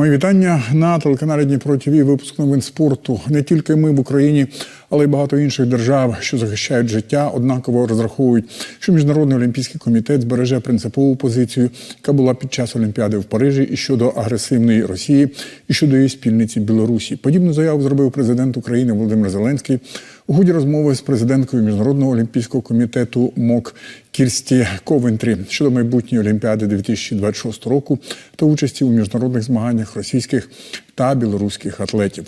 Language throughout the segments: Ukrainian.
Мої вітання на телеканалі Дніпро ТВ. Випуск новин спорту. Не тільки ми в Україні, але й багато інших держав, що захищають життя, однаково розраховують, що міжнародний олімпійський комітет збереже принципову позицію, яка була під час Олімпіади в Парижі, і щодо агресивної Росії, і щодо її спільниці Білорусі. Подібну заяву зробив президент України Володимир Зеленський у ході розмови з президенткою міжнародного олімпійського комітету МОК Кірсті Ковентрі щодо майбутньої Олімпіади 2026 року та участі у міжнародних змаганнях російських та білоруських атлетів.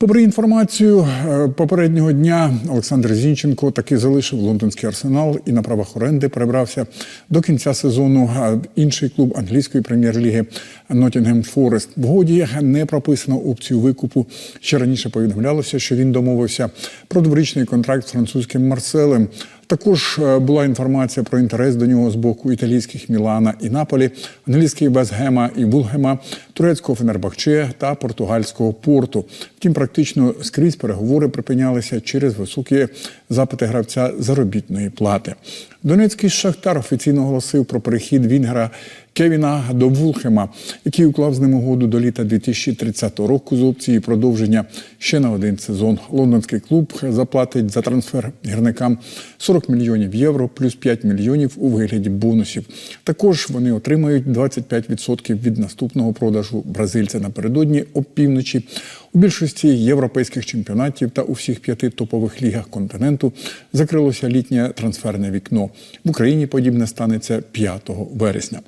Попри інформацію е, попереднього дня, Олександр Зінченко таки залишив лондонський арсенал і на правах оренди перебрався до кінця сезону інший клуб англійської прем'єр-ліги Ноттінгем Форест. В годі не прописано опцію викупу. Ще раніше повідомлялося, що він домовився про дворічний контракт з французьким Марселем. Також е, була інформація про інтерес до нього з боку італійських Мілана і Наполі, англійських Вестгема і Вулгема, турецького Фенербахче та португальського порту. Втім, практично скрізь переговори припинялися через високі запити гравця заробітної плати. Донецький Шахтар офіційно оголосив про перехід Вінгера Кевіна до Вулхема, який уклав з ним угоду до літа 2030 року з опцією продовження ще на один сезон. Лондонський клуб заплатить за трансфер гірникам 40 мільйонів євро плюс 5 мільйонів у вигляді бонусів. Також вони отримають 25% від наступного продажу бразильця напередодні опівночі. У більшості європейських чемпіонатів та у всіх п'яти топових лігах континенту закрилося літнє трансферне вікно. В Україні подібне станеться 5 вересня.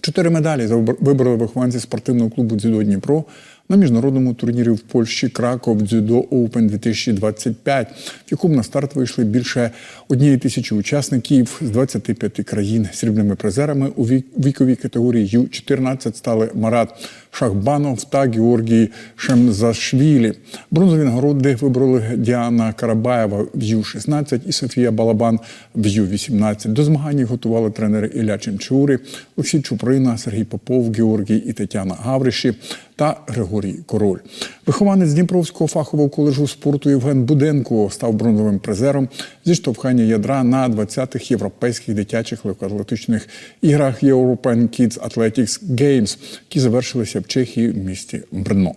Чотири медалі вибороли вихованці спортивного клубу дзюдо Дніпро на міжнародному турнірі в Польщі Краков Дзюдо Оупен 2025, в якому на старт вийшли більше однієї тисячі учасників з 25 країн. Срібними призерами у віковій категорії Ю-14 стали Марат Шахбанов та Георгій Шемзашвілі. Бронзові нагороди вибороли Діана Карабаєва в Ю-16 і Софія Балабан в Ю-18. До змагань готували тренери Ілля Чемчури, Олексій Чуприна, Сергій Попов, Георгій і Тетяна Гавриші та Григорій Король. Вихованець Дніпровського фахового коледжу спорту Євген Буденко став бронзовим призером зі штовхання ядра на 20-х європейських дитячих легкоатлетичних іграх European Kids Athletics Games, які завершилися в Чехії в місті Брно.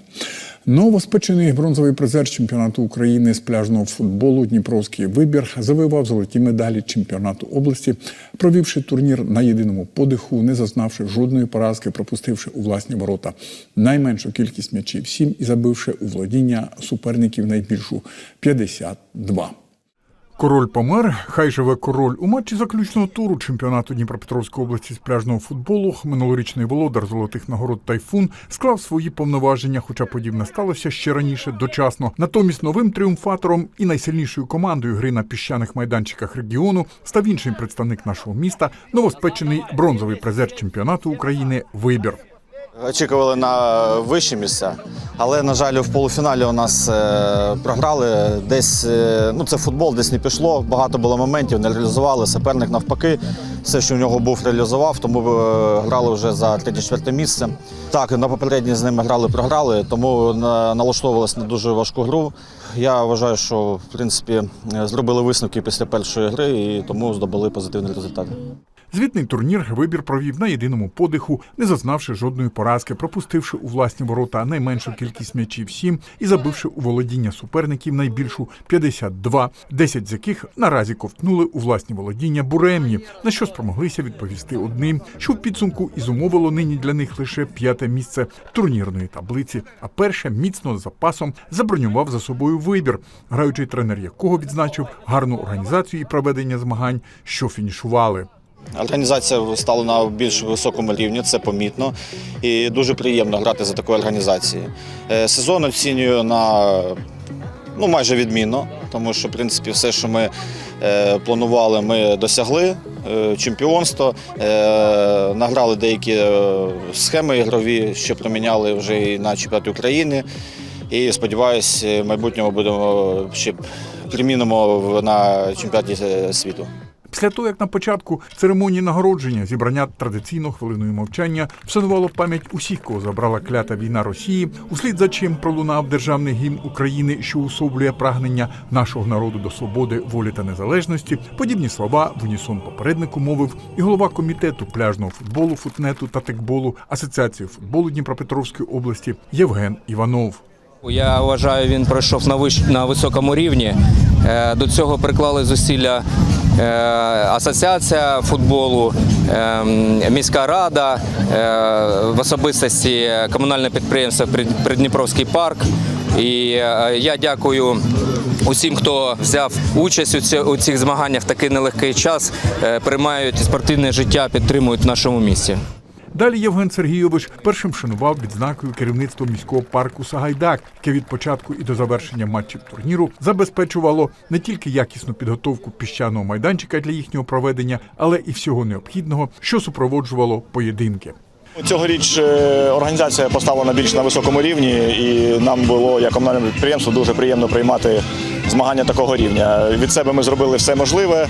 Новоспечений бронзовий призер чемпіонату України з пляжного футболу Дніпровський вибір завивав золоті медалі чемпіонату області, провівши турнір на єдиному подиху, не зазнавши жодної поразки, пропустивши у власні ворота найменшу кількість м'ячів сім і забивши у володіння суперників найбільшу 52. Король помер, хай живе король. У матчі заключного туру чемпіонату Дніпропетровської області з пляжного футболу минулорічний володар золотих нагород Тайфун склав свої повноваження, хоча подібне сталося ще раніше дочасно. Натомість новим тріумфатором і найсильнішою командою гри на піщаних майданчиках регіону став інший представник нашого міста, новоспечений бронзовий призер чемпіонату України Вибір. Очікували на вищі місця, але на жаль, в полуфіналі у нас е, програли. Десь е, ну це футбол, десь не пішло. Багато було моментів, не реалізували. Суперник навпаки, все, що в нього був, реалізував, тому е, грали вже за третє-четверте місце. Так, на попередній з ними грали, програли, тому налаштовувалися на дуже важку гру. Я вважаю, що в принципі зробили висновки після першої гри і тому здобули позитивний результат. Звітний турнір вибір провів на єдиному подиху, не зазнавши жодної поразки, пропустивши у власні ворота найменшу кількість м'ячів 7 і забивши у володіння суперників найбільшу 52, 10 з яких наразі ковтнули у власні володіння буремні, на що спромоглися відповісти одним, що в підсумку і зумовило нині для них лише п'яте місце турнірної таблиці, а перше міцно з запасом забронював за собою вибір, граючий тренер якого відзначив гарну організацію і проведення змагань, що фінішували. Організація стала на більш високому рівні, це помітно. І дуже приємно грати за такою організацією. Е, Сезон оцінюю на ну, майже відмінно, тому що, в принципі, все, що ми е, планували, ми досягли. Е, Чемпіонство, награли деякі схеми ігрові, що проміняли вже і на чемпіонаті України. І сподіваюся, в майбутньому будемо ще примінимо на чемпіонаті світу. Після того, як на початку церемонії нагородження зібрання традиційно хвилиною мовчання вшанувало пам'ять усіх, кого забрала клята війна Росії, услід за чим пролунав державний гімн України, що усоблює прагнення нашого народу до свободи, волі та незалежності. Подібні слова в унісон попереднику мовив і голова комітету пляжного футболу, футнету та текболу Асоціації футболу Дніпропетровської області Євген Іванов. Я вважаю, він пройшов на виш... на високому рівні. Е, До цього приклали зусилля асоціація футболу, е, міська рада, е, в особистості комунальне підприємство «Прид- Придніпровський парк. І е, я дякую усім, хто взяв участь у цих змаганнях в такий нелегкий час, е, приймають спортивне життя, підтримують в нашому місті. Далі Євген Сергійович першим вшанував відзнакою керівництво міського парку Сагайдак, яке від початку і до завершення матчів турніру забезпечувало не тільки якісну підготовку піщаного майданчика для їхнього проведення, але і всього необхідного, що супроводжувало поєдинки. Цьогоріч е, організація поставлена більш на високому рівні, і нам було як комунальному підприємству дуже приємно приймати змагання такого рівня. Від себе ми зробили все можливе,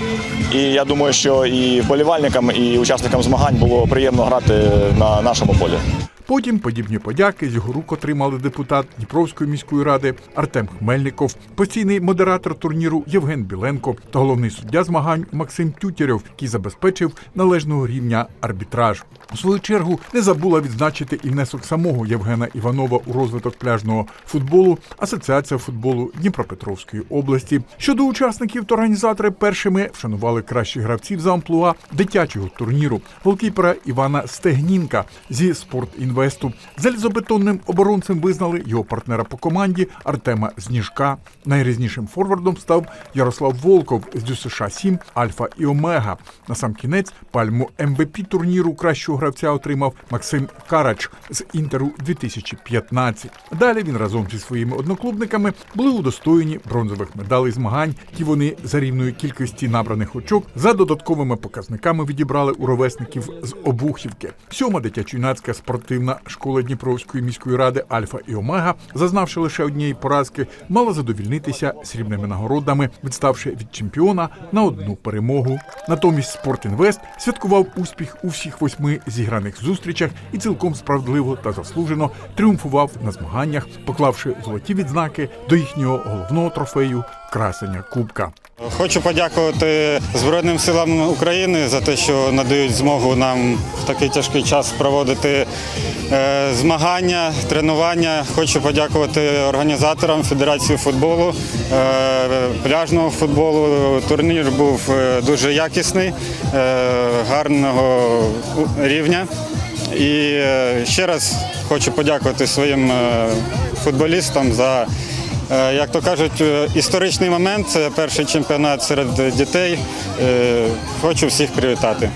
і я думаю, що і вболівальникам, і учасникам змагань було приємно грати на нашому полі. Потім подібні подяки з його рук отримали депутат Дніпровської міської ради Артем Хмельников, постійний модератор турніру Євген Біленко та головний суддя змагань Максим Тютєров, який забезпечив належного рівня арбітраж. У свою чергу не забула відзначити і внесок самого Євгена Іванова у розвиток пляжного футболу Асоціація футболу Дніпропетровської області. Щодо учасників, то організатори першими вшанували кращих гравців за амплуа дитячого турніру голкіпера Івана Стегнінка зі спортінвесту. Залізобетонним оборонцем визнали його партнера по команді Артема Зніжка. Найрізнішим форвардом став Ярослав Волков з ДЮСШ 7 Альфа і Омега. На сам кінець пальму МВП турніру кращого гравця отримав Максим Карач з Інтеру 2015. Далі він разом зі своїми одноклубниками були удостоєні бронзових медалей змагань, які вони за рівної кількості набраних очок за додатковими показниками відібрали у ровесників з Обухівки. Сьома дитячо-юнацька спортивна школа Дніпровської міської ради Альфа і Омега, зазнавши лише однієї поразки, мала задовільнитися срібними нагородами, відставши від чемпіона на одну перемогу. Натомість Спортінвест святкував успіх у всіх восьми зіграних зустрічах і цілком справедливо та заслужено тріумфував на змаганнях, поклавши золоті відзнаки до їхнього головного трофею красення Кубка. Хочу подякувати Збройним силам України за те, що надають змогу нам в такий тяжкий час проводити е, змагання, тренування. Хочу подякувати організаторам Федерації футболу, е, пляжного футболу. Турнір був е, дуже якісний, гарного рівня. І ще раз хочу подякувати своїм футболістам за, як то кажуть, е, історичний момент. Це перший чемпіонат серед дітей. Е, Хочу всіх привітати.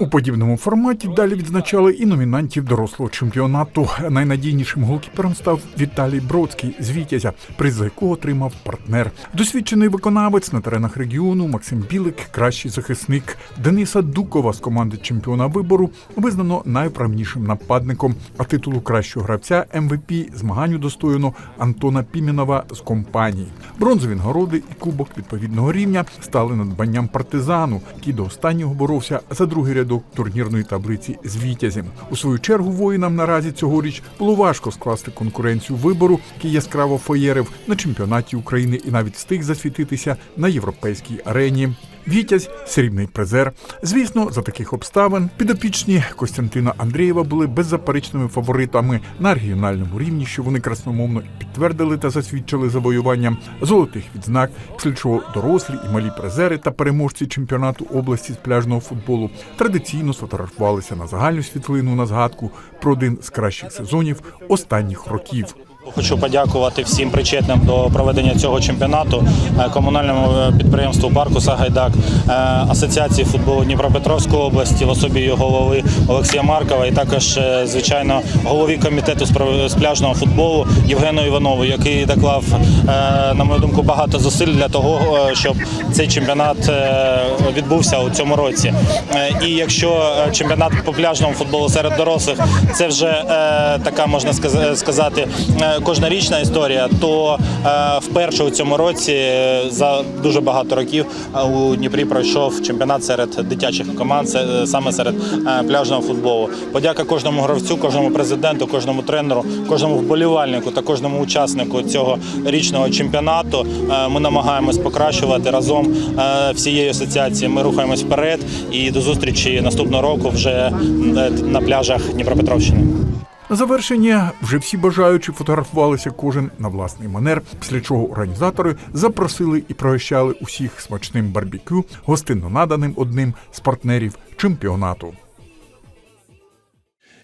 У подібному форматі далі відзначали і номінантів дорослого чемпіонату. Найнадійнішим голкіпером став Віталій Бродський з Вітязя, приз якого отримав партнер. Досвідчений виконавець на теренах регіону Максим Білик, кращий захисник Дениса Дукова з команди чемпіона вибору визнано найправнішим нападником. А титулу кращого гравця МВП змагань удостоєно Антона Пімінова з компанії. Бронзові нагороди і кубок відповідного рівня стали надбанням партизану, який до останнього боровся за другий рядок турнірної таблиці з Вітязем. У свою чергу воїнам наразі цьогоріч було важко скласти конкуренцію вибору, який яскраво феєрив на чемпіонаті України і навіть встиг засвітитися на європейській арені. Вітязь срібний призер. Звісно, за таких обставин підопічні Костянтина Андрієва були беззаперечними фаворитами на регіональному рівні, що вони красномовно підтвердили та засвідчили завоюванням золотих відзнак, після чого дорослі і малі призери та переможці чемпіонату області з пляжного футболу традиційно сфотографувалися на загальну світлину на згадку про один з кращих сезонів останніх років. Хочу подякувати всім причетним до проведення цього чемпіонату е, комунальному е, підприємству парку Сагайдак, е, асоціації футболу Дніпропетровської області в особі його голови Олексія Маркова і також, звичайно, голові комітету з пляжного футболу Євгену Іванову, який доклав, на мою думку, багато зусиль для того, щоб цей чемпіонат відбувся у цьому році. І якщо чемпіонат по пляжному футболу серед дорослих, це вже така можна сказати. Кожнорічна історія, то е, вперше у цьому році е, за дуже багато років е, у Дніпрі пройшов чемпіонат серед дитячих команд, саме серед пляжного футболу. Подяка кожному гравцю, кожному президенту, кожному тренеру, кожному вболівальнику та кожному учаснику цього річного чемпіонату. Ми намагаємось покращувати разом всією асоціацією. Ми рухаємось вперед і до зустрічі наступного року вже на пляжах Дніпропетровщини. На завершення вже всі бажаючі фотографувалися кожен на власний манер, після чого організатори запросили і пригощали усіх смачним барбекю, гостинно наданим одним з партнерів чемпіонату.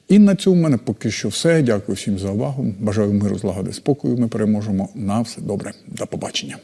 І на цьому в мене поки що все. Дякую всім за увагу. Бажаю миру, злагоди, спокою. Ми переможемо. На все добре. До побачення.